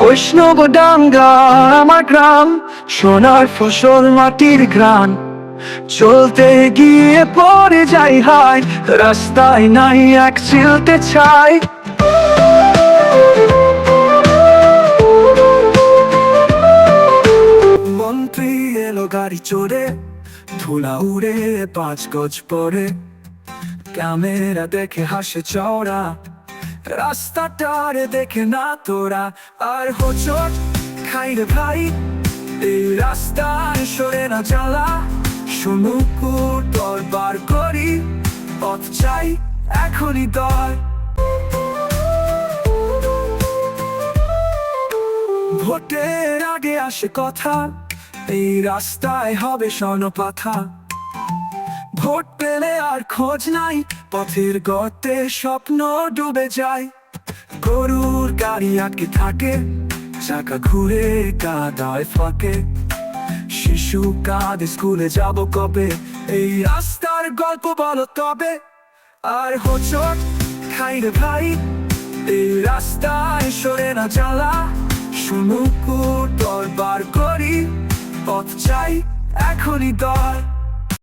বৈষ্ণব ডাঙ্গা আমার গ্রাম, সোনার ফসল মাটির গ্রাম চলতে গিয়ে পরে যাই হাই, রাস্তায় নাই এক চিলতে চাই মন্ত্রী এলো গাড়ি চড়ে, ধুলা উড়ে, পাঁচ গজ পরে। ক্যামেরা দেখে হাসে চওড়া রাস্তাটারে দেখে না তোরা। আর হোচট খাই রে ভাই, এই রাস্তায় সরে না জ্বালা সমুকুর তোর বার করি, পথ চাই এখনই দর ভোটের আগে আসে কথা, এই রাস্তায় হবে স্বর্ণপাথা। ভোট পেলে আর খোঁজ নাই, পথের গর্তে স্বপ্ন ডুবে যায়। গরুর গাড়ি আটকে থাকে, চাকা ঘুরে কাদায় ফাঁকে। শিশু কাঁদে, স্কুলে যাব কবে? এই রাস্তার গল্প বলো তবে। আর হোচট, খাই রে ভাই, এই রাস্তায় সরে না জ্বালা। শুনুকুর তোর বার করি, পথ চাই এখনই দর।